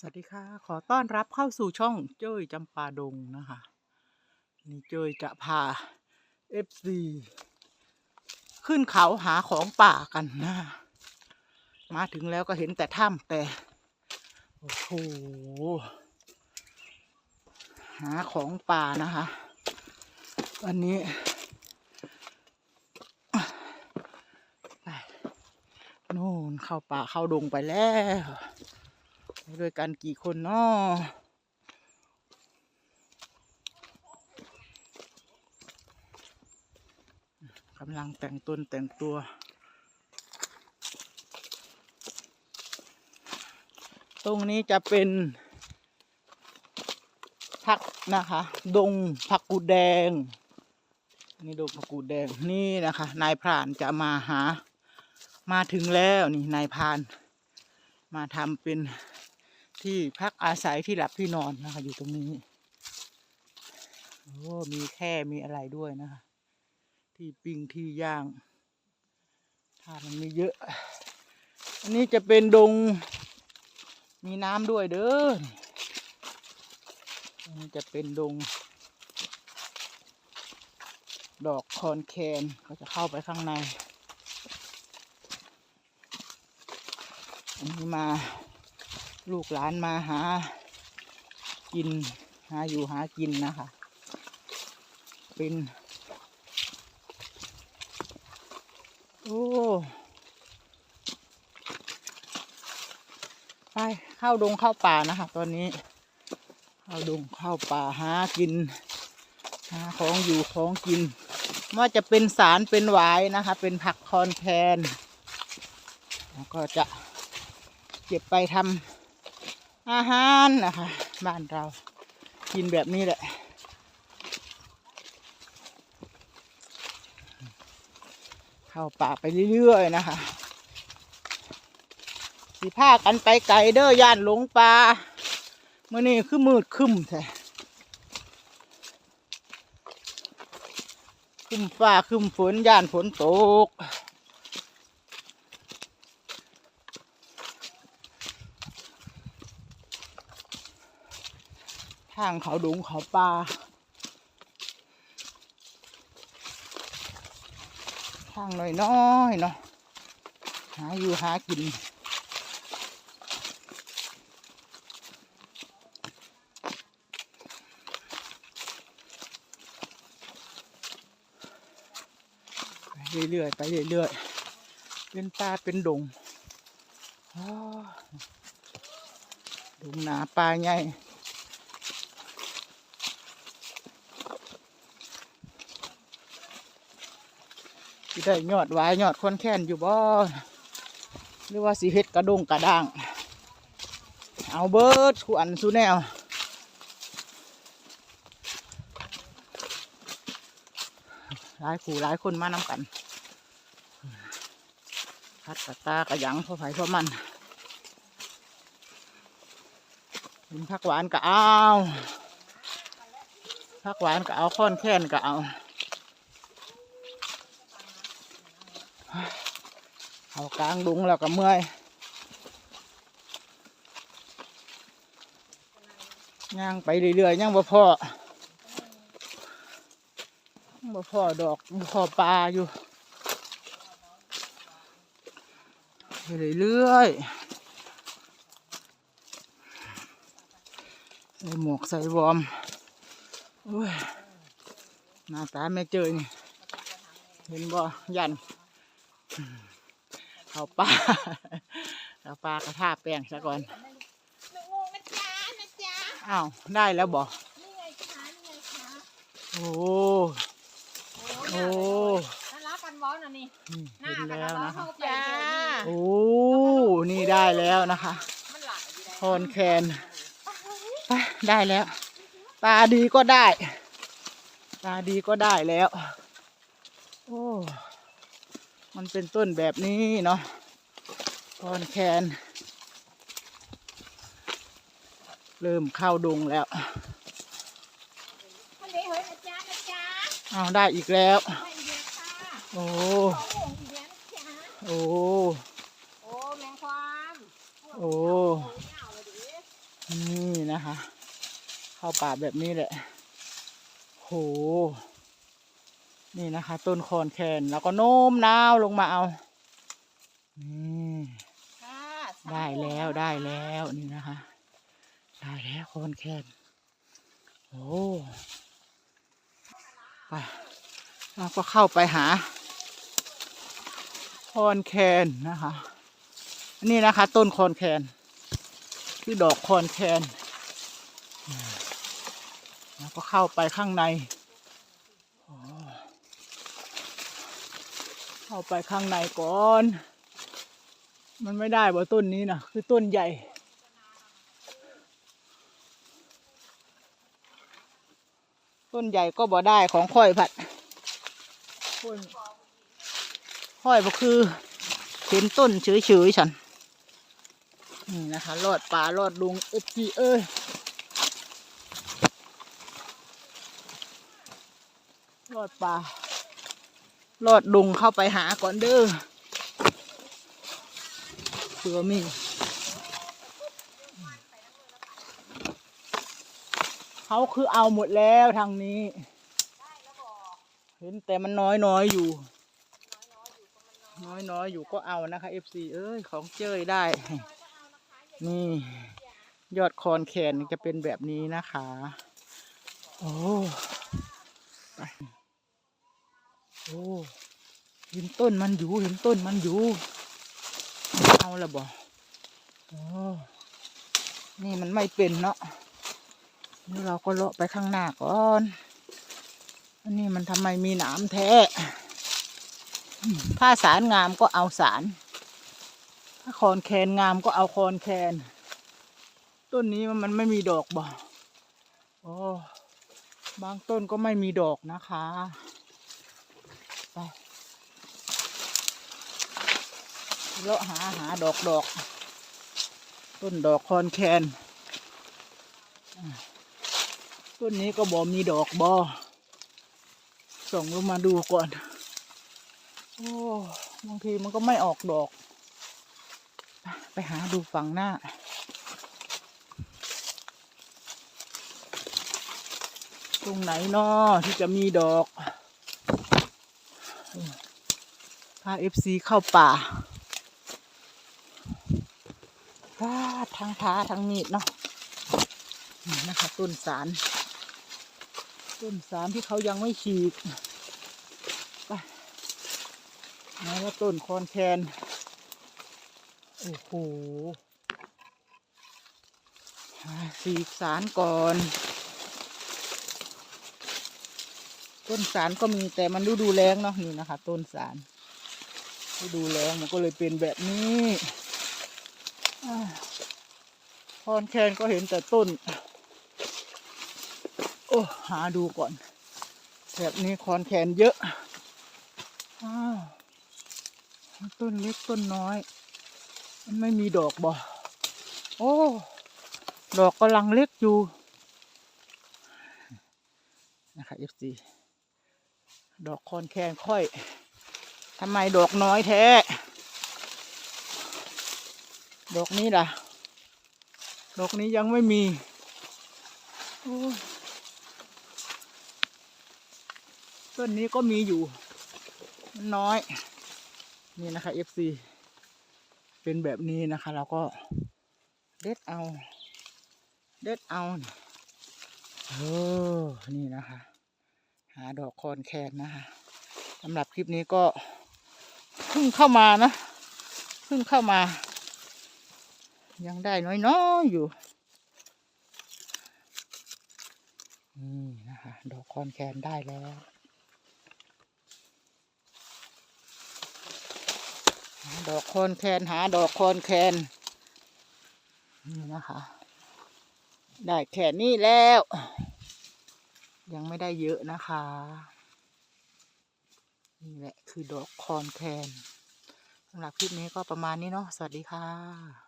สวัสดีค่ะ ขอต้อนรับเข้าสู่ช่องเจ้ยจำปาดงนะคะ นี่เจ้ยจะพา FC ขึ้นเขาหาของป่ากันนะ มาถึงแล้วก็เห็นแต่ถ้ำแต่ โอ้โห หาของป่านะคะ วันนี้ไปนู่นเข้าป่าเข้าดงไปแล้ว ด้วยกันกี่คนเนาะกำลังแต่งตนแต่งตัว ตรงนี้จะเป็นผักนะคะ ดงผักกูดแดง นี่ดงผักกูดแดงนี่นะคะ นายพรานจะมาหามาถึงแล้วนี่นายพราน มาทำเป็น ที่พักอาศัยที่หลับที่นอนนะคะ อยู่ตรงนี้โอ้มีแค่มีอะไรด้วยนะคะ ที่ปิ้งที่ย่าง ถ้ามันมีเยอะ อันนี้จะเป็นดง มีน้ำด้วยเด้ออันนี้จะเป็นดง ดอกคอนแคนก็จะเข้าไปข้างใน อันนี้มา ลูกหลานมาหากิน หาอยู่หากินนะคะ เป็น โอ้ไปเข้าดงเข้าป่านะคะ ตอนนี้ เข้าดงเข้าป่าหากิน หาของอยู่ของกินไม่ว่าจะเป็นสารเป็นหวายนะคะ เป็นผักคอนแคนแล้วก็จะเก็บไปทำ อาหารนะคะบ้านเรากินแบบนี้แหละเข้าป่าไปเรื่อยๆนะคะสิพากันไปไกลเด้อย่านหลงป่าเมื่อนี้คือมืดคึมแท้คึมฟ้าคึมฝนย่านฝนตก ทางเขาดงเขาป่าทางน้อยๆเนาะหาอยู่หากินไปเรื่อยๆไปเรื่อยๆ เป็นป่าเป็นดงดงหนาป่าใหญ่ ได้ยอดวายยอดคอนแค้นอยู่บ่หรือว่าสีเฮ็ดกระดงกระด้าง เอาเบิร์ดขวันสุแนวหลายขู่หลายคนมานำกันพัดกระตากระยังพอไผ่พอมันกินผักหวานก็เอาผักหวานก็เอาค้อนแค้นก็เอา เอากลางดุงแล้วก็เมื่อยย่างไปเรื่อยๆย่างบ่พอบ่พอดอกบ่พอปลาอยู่ไปเรื่อยๆใส่หมวกใส่วอมหน้าตาไม่เจอนี่เห็นบ่ยัน เอาปลาเอาปลากระทาแป้งซะก่อนหนูงูนะจ๊ะนะจ๊ะอ้าวได้แล้วบ่นี่ไงคะนี่ไงคะโอ้โอ้โอ้น่ารักกันวอลน่ะนี่นี่หน้าเห็นกันแล้ววอลนะคะเข้าไปเจอนี่โอ้นี่ได้แล้วนะคะมันหลายอยู่แล้วคอนแคนไปได้แล้วตาดีก็ได้ตาดีก็ได้แล้ว โอ้ มันเป็นต้นแบบนี้เนาะคอนแคน เริ่มเข้าดงแล้วมันเลยเฮ้ยนะจ๊ะนะจ๊ะเอาได้อีกแล้วไม่เยอะค่ะโอ้ โอ้โหอีกแล้วนะจ๊ะโอ้โอ้แมงความโอ้โอ้ยาวเลยดิเข้าป่าแบบนี้แหละโห นี่นะคะ ต้นคอนแคนแล้วก็โน้มน้าวลงมาเอานี่ค่ะสามได้แล้วโมงได้แล้วนี่นะคะ ได้แล้วคอนแคนโอ้ไปเราก็เข้าไปหาคอนแคนนะคะอันนี่นะคะ ต้นคอนแคนคือดอกคอนแคนอืมแล้วก็เข้าไปข้างในโอ้ เข้าไปข้างในก่อน มันไม่ได้บ่ต้นนี้นะคือต้นใหญ่ ต้นใหญ่ก็บ่ได้ของค่อยผัดค่อยบ่คือเห็นต้นเฉยๆฉัน นี่นะคะรอดป่ารอดลุงเอฟจีเอ้ยรอดป่า รอดดุงเข้าไปหาก่อนเด้อเสือมีเขาคือเอาหมดแล้วทางนี้ เห็นแต่มันน้อยน้อยอยู่ น้อยน้อยอยู่ก็เอานะคะ FC เอ้ยของเจยได้ นี่ ยอดคอนแคนจะเป็นแบบนี้นะคะ โอ้ โอ้เห็นต้นมันอยู่เห็นต้นมันอยู่เอาละบ่โอ้นี่มันไม่เป็นเนาะนี่เราก็เลาะไปข้างหน้าก่อนอันนี้มันทำไมมีหนามแท้อืมถ้าสารงามก็เอาสารถ้าคอนแคนงามก็เอาคอนแคนต้นนี้มันไม่มีดอกบ่โอ้บางต้นก็ไม่มีดอกนะคะ ไป เลาะหาหาดอกดอก ต้นดอกคอนแคนต้นนี้ก็บ่มีดอกบอส่งลงมาดูก่อน โอ้บางทีมันก็ไม่ออกดอกไปไปหาดูฝั่งหน้า ตรงไหนนอที่จะมีดอกพาเอฟซีเข้าป่า ท้าทั้งท้าทั้งมีดเนาะนี่นะคะต้นสาร ต้นสารที่เขายังไม่ฉีกไปแล้วก็ต้นคอนแคนโอ้โหหาฉีกสารก่อน ต้นสารก็มีแต่มันฤดูแล้งเนาะนี่นะคะ ต้นสารฤดูแล้งมันก็เลยเป็นแบบนี้ อาคอนแคนก็เห็นแต่ต้น โอ้หาดูก่อนแบบนี้คอนแคนเยอะอ้าวต้นเล็กต้นน้อย มันไม่มีดอกบ่โอ้ ดอกกำลังเล็กอยู่ นะคะ FC ดอกคอนแคนค่อยทำไมดอกน้อยแท้ ดอกนี้ล่ะ ดอกนี้ยังไม่มีโอ้ยต้นนี้ก็มีอยู่มันน้อย นี่นะคะ FC เป็นแบบนี้นะคะ เราก็เด็ดเอา เด็ดเอาเออนี่นะคะ หาดอกคอนแคนนะคะสำหรับคลิปนี้ก็เพิ่งเข้ามานะเพิ่งเข้ามา ยังได้น้อยๆอยู่ นี่นะคะดอกคอนแคนได้แล้ว ดอกคอนแคนหาดอกคอนแคนนี่นะคะ ได้แค่นี้แล้ว ยังไม่ได้เยอะนะคะ นี่แหละคือดอกคอนแคนสำหรับคลิปนี้ก็ประมาณนี้เนาะสวัสดีค่ะ